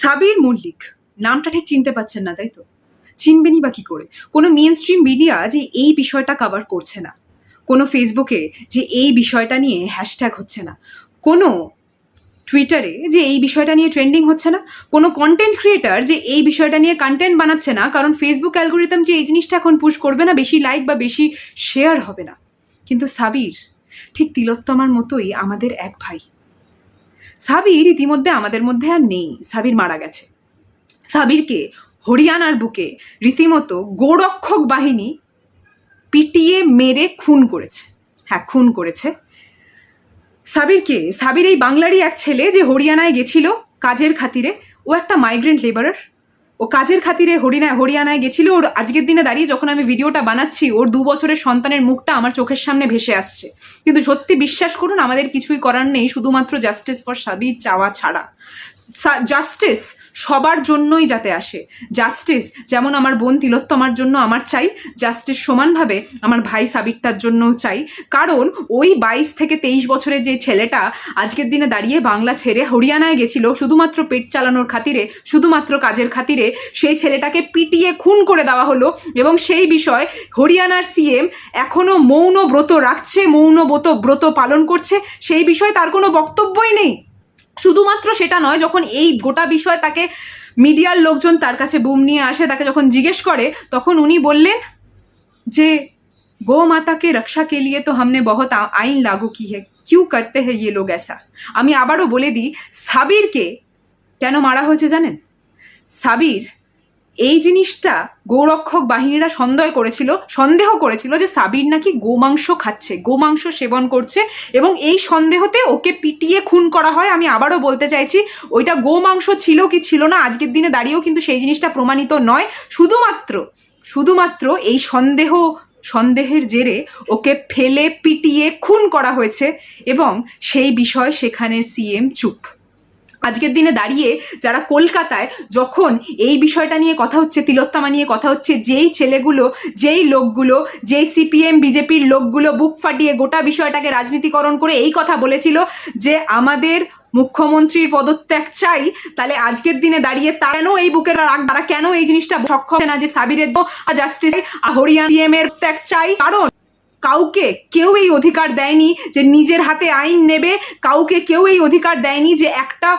সাবির মল্লিক, নামটা ঠিক চিনতে পাচ্ছেন না, তাই তো? চিনবেনই বা কী করে? কোনো মেন স্ট্রিম মিডিয়া যে এই বিষয়টা কভার করছে না। কোনো ফেসবুকে যে এই বিষয়টা নিয়ে হ্যাশট্যাগ হচ্ছে না। কোনো টুইটারে যে এই বিষয়টা নিয়ে ট্রেন্ডিং হচ্ছে না। কোনো কন্টেন্ট ক্রিয়েটার যে এই বিষয়টা নিয়ে কন্টেন্ট বানাচ্ছে না, কারণ ফেসবুক অ্যালগোরিদম যে এই জিনিসটা এখন পুশ করবে না, বেশি লাইক বা বেশি শেয়ার হবে না। কিন্তু সাবির, ঠিক তিলোত্তমার মতোই আমাদের এক ভাই। সাবির ইতিমধ্যে আমাদের মধ্যে আর নেই। সাবির মারা গেছে। সাবিরকে হরিয়ানার বুকে রীতিমতো গোরক্ষক বাহিনী পিটিয়ে মেরে খুন করেছে। হ্যাঁ খুন করেছে। সাবিরকে, সাবির এই বাংলারই এক ছেলে যে হরিয়ানায় গেছিল কাজের খাতিরে, ও একটা মাইগ্রেন্ট লেবারার ও কাজের খাতিরে হরিয়ানায় হরিয়ানায় গেছিল। ওর আজকের দিনে দাঁড়িয়ে যখন আমি ভিডিওটা বানাচ্ছি, ওর দু বছরের সন্তানের মুখটা আমার চোখের সামনে ভেসে আসছে। কিন্তু সত্যি বিশ্বাস করুন, আমাদের কিছুই করার নেই, শুধুমাত্র জাস্টিস ফর সাবি চাওয়া ছাড়া। জাস্টিস সবার জন্যই যাতে আসে। জাস্টিস যেমন আমার বোন তিলোত্তমার জন্য আমার চাই জাস্টিস সমানভাবে আমার ভাই সাবিরটার জন্যও চাই। কারণ ওই বাইশ থেকে তেইশ বছরের যে ছেলেটা আজকের দিনে দাঁড়িয়ে বাংলা ছেড়ে হরিয়ানায় গেছিল, শুধুমাত্র পেট চালানোর খাতিরে, শুধুমাত্র কাজের খাতিরে, সেই ছেলেটাকে পিটিয়ে খুন করে দেওয়া হলো এবং সেই বিষয় হরিয়ানার সিএম এখনও মৌন ব্রত রাখছে মৌন ব্রত ব্রত পালন করছে। সেই বিষয়ে তার কোনো বক্তব্যই নেই। শুধুমাত্র সেটা নয় যখন এই গোটা বিষয় তাকে মিডিয়ার লোকজন তার কাছে বুম নিয়ে আসে তাকে যখন জিজ্ঞেস করে তখন উনি বললেন যে गौ माता के रक्षा के लिए तो हमने बहुत आ- आइन लागू की है क्यों करते हैं ये लोग ऐसा আমি আবারও বলে দিই সাবিরকে কেন মারা হয়েছে জানেন সাবির এই জিনিসটা গৌরক্ষক বাহিনীরা সন্দেহ করেছিল সন্দেহ করেছিল যে সাবির নাকি গোমাংস খাচ্ছে, গোমাংস সেবন করছে এবং এই সন্দেহতে ওকে পিটিয়ে খুন করা হয়। আমি আবারও বলতে চাইছি, ওইটা গোমাংস ছিল কি ছিল না, আজকের দিনে দাঁড়িয়েও কিন্তু সেই জিনিসটা প্রমাণিত নয়। শুধুমাত্র শুধুমাত্র এই সন্দেহ, সন্দেহের জেরে ওকে ফেলে, পিটিয়ে খুন করা হয়েছে এবং সেই বিষয় সেখানের সিএম চুপ। আজকের দিনে দাঁড়িয়ে যারা কলকাতায় যখন এই বিষয়টা নিয়ে কথা হচ্ছে, তিলোত্তমা নিয়ে কথা হচ্ছে, যেই ছেলেগুলো, যেই লোকগুলো, যেই সিপিএম বিজেপির লোকগুলো বুক ফাটিয়ে গোটা বিষয়টাকে রাজনীতিকরণ করে এই কথা বলেছিল যে আমাদের মুখ্যমন্ত্রীর পদত্যাগ চাই, তাহলে আজকের দিনে দাঁড়িয়ে কেন এই বুকের রাগ, তারা কেন এই জিনিসটা সক্ষম না যে সাবিরের জাস্টিস হরিয়ানা সিএম এর ত্যাগ চাই? কারণ কাউকে কেউ এই অধিকার দেয়নি যে নিজের হাতে আইন নেবে, কাউকে কেউ এই অধিকার দেয়নি যে একটা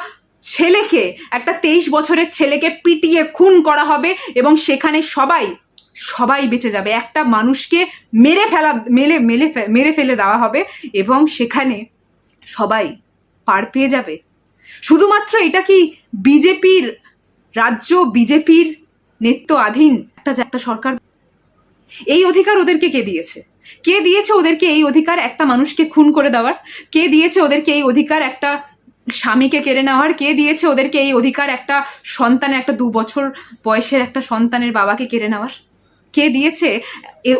ছেলেকে, একটা তেইশ বছরের ছেলেকে পিটিয়ে খুন করা হবে এবং সেখানে সবাই সবাই বেঁচে যাবে। একটা মানুষকে মেরে ফেলা, মেলে মেলে মেরে ফেলে দেওয়া হবে এবং সেখানে সবাই পার পেয়ে যাবে। শুধুমাত্র এটা কি বিজেপির রাজ্য, বিজেপির নেতৃত্বাধীন একটা যে একটা সরকার এই অধিকার ওদেরকে কে দিয়েছে? কে দিয়েছে ওদেরকে এই অধিকার একটা মানুষকে খুন করে দেওয়ার? কে দিয়েছে ওদেরকে এই অধিকার একটা স্বামীকে কেড়ে নেওয়ার? কে দিয়েছে ওদেরকে এই অধিকার একটা সন্তানের, একটা দু বছর বয়সের একটা সন্তানের বাবাকে কেড়ে নেওয়ার? কে দিয়েছে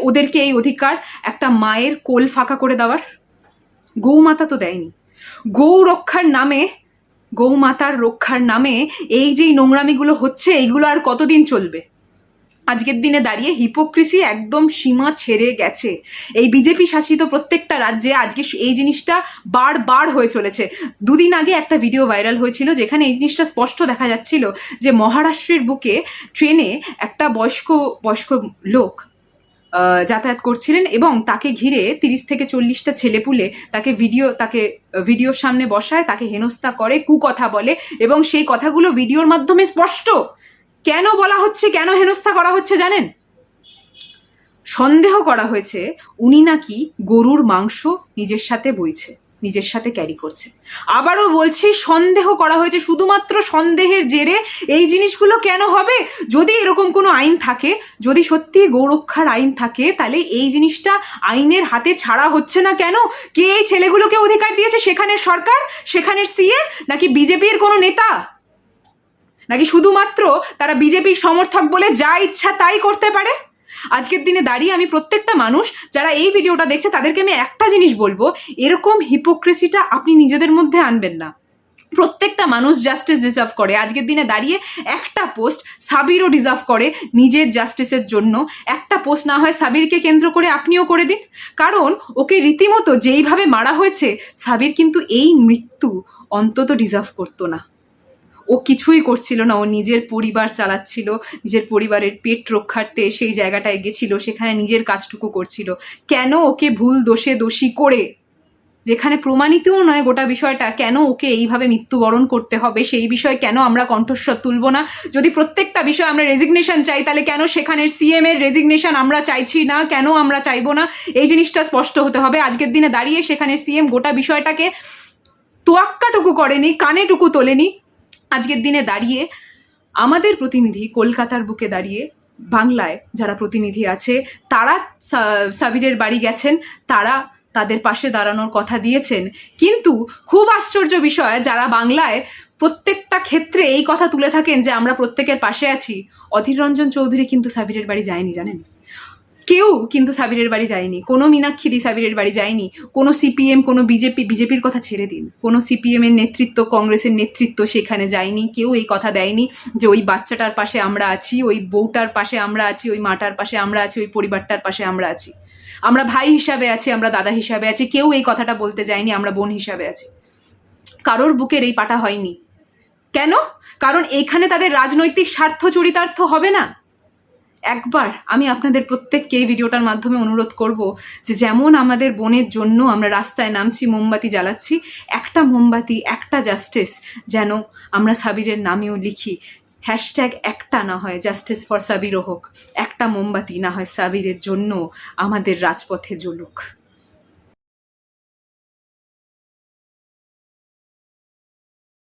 ওদেরকে এই অধিকার একটা মায়ের কোল ফাঁকা করে দেওয়ার? গৌমাতা তো দেয়নি। গৌ রক্ষার নামে, গৌমাতার রক্ষার নামে এই যেই নোংরামিগুলো হচ্ছে, এইগুলো আর কতদিন চলবে? আজকের দিনে দাঁড়িয়ে হিপোক্রিসি একদম সীমা ছেড়ে গেছে। এই বিজেপি শাসিত প্রত্যেকটা রাজ্যে আজকে এই জিনিসটা বারবার হয়ে চলেছে। দুদিন আগে একটা ভিডিও ভাইরাল হয়েছিল যেখানে এই জিনিসটা স্পষ্ট দেখা যাচ্ছিল যে মহারাষ্ট্রের বুকে ট্রেনে একটা বয়স্ক বয়স্ক লোক যাতায়াত করছিলেন এবং তাকে ঘিরে তিরিশ থেকে চল্লিশটা ছেলেপুলে তাকে ভিডিও তাকে ভিডিওর সামনে বসায়, তাকে হেনস্থা করে, কুকথা বলে এবং সেই কথাগুলো ভিডিওর মাধ্যমে স্পষ্ট কেন বলা হচ্ছে, কেন হেনস্থা করা হচ্ছে জানেন? সন্দেহ করা হয়েছে, উনি নাকি গরুর মাংস নিজের সাথে বইছে, নিজের সাথে ক্যারি করছে। আবারও বলছি, সন্দেহ করা হয়েছে, শুধুমাত্র সন্দেহের জেরে এই জিনিসগুলো কেন হবে? যদি এরকম কোনো আইন থাকে, যদি সত্যি গৌরক্ষার আইন থাকে, তাহলে এই জিনিসটা আইনের হাতে ছাড়া হচ্ছে না কেন? কে এই ছেলেগুলোকে অধিকার দিয়েছে? সেখানের সরকার? সেখানের সিএ নাকি বিজেপির কোনো নেতা? নাকি শুধুমাত্র তারা বিজেপির সমর্থক বলে যা ইচ্ছা তাই করতে পারে? আজকের দিনে দাঁড়িয়ে আমি প্রত্যেকটা মানুষ যারা এই ভিডিওটা দেখছে, তাদেরকে আমি একটা জিনিস বলব, এরকম হিপোক্রেসিটা আপনি নিজেদের মধ্যে আনবেন না। প্রত্যেকটা মানুষ জাস্টিস ডিজার্ভ করে। আজকের দিনে দাঁড়িয়ে একটা পোস্ট সাবিরও ডিজার্ভ করে নিজের জাস্টিসের জন্য। একটা পোস্ট না হয় সাবিরকে কেন্দ্র করে আপনিও করে দিন। কারণ ওকে রীতিমতো যেইভাবে মারা হয়েছে, সাবির কিন্তু এই মৃত্যু অন্তত ডিজার্ভ করতো না। ও কিছুই করছিল না, ও নিজের পরিবার চালাচ্ছিল, নিজের পরিবারের পেট রক্ষার্থে সেই জায়গাটায় গেছিল, সেখানে নিজের কাজটুকু করছিল। কেন ওকে ভুল দোষে দোষী করে? যেখানে প্রমাণিতও নয় গোটা বিষয়টা, কেন ওকে এইভাবে মৃত্যুবরণ করতে হবে? সেই বিষয়ে কেন আমরা কণ্ঠস্বর তুলব না? যদি প্রত্যেকটা বিষয়ে আমরা রেজিগনেশন চাই, তাহলে কেন সেখানের সিএম এর রেজিগনেশন আমরা চাইছি না? কেন আমরা চাইব না? এই জিনিসটা স্পষ্ট হতে হবে। আজকের দিনে দাঁড়িয়ে সেখানে সিএম গোটা বিষয়টাকে তোয়াক্কাটুকু করেনি, কানেটুকু তোলেনি। আজকের দিনে দাঁড়িয়ে আমাদের প্রতিনিধি কলকাতার বুকে দাঁড়িয়ে বাংলায় যারা প্রতিনিধি আছে, তারা সাবিরের বাড়ি গেছেন, তারা তাদের পাশে দাঁড়ানোর কথা দিয়েছেন। কিন্তু খুব আশ্চর্য বিষয়, যারা বাংলায় প্রত্যেকটা ক্ষেত্রে এই কথা তুলে থাকেন যে আমরা প্রত্যেকের পাশে আছি, অধীর রঞ্জন চৌধুরী কিন্তু সাবিরের বাড়ি যায়নি, জানেন? কেউ কিন্তু সাবিরের বাড়ি যায়নি। কোনো মীনাক্ষী সাবিরের বাড়ি যায়নি। কোনো সিপিএম, কোনো বিজেপি, বিজেপির কথা ছেড়ে দিন। কোনো সিপিএমের নেতৃত্ব, কংগ্রেসের নেতৃত্ব সেখানে যায়নি। কেউ এই কথা দেয়নি যে ওই বাচ্চাটার পাশে আমরা আছি, ওই বউটার পাশে আমরা আছি, ওই মাটার পাশে আমরা আছি, ওই পরিবারটার পাশে আমরা আছি। আমরা ভাই হিসাবে আছি, আমরা দাদা হিসাবে আছি, কেউ এই কথাটা বলতে যায়নি, আমরা বোন হিসাবে আছি। কারোর বুকের এই পাটা হয়নি। কেন? কারণ এইখানে তাদের রাজনৈতিক স্বার্থ চরিতার্থ হবে না। একবার আমি আপনাদের প্রত্যেককে এই ভিডিওটার মাধ্যমে অনুরোধ করব যে যেমন আমাদের বোনের জন্য আমরা রাস্তায় নামছি, মোমবাতি জ্বালাচ্ছি, একটা মোমবাতি, একটা জাস্টিস যেন আমরা সাবিরের নামেও লিখি। হ্যাশট্যাগ একটা না হয় জাস্টিস ফর সাবিরও হোক, একটা মোমবাতি না হয় সাবিরের জন্য আমাদের রাজপথে জ্বলুক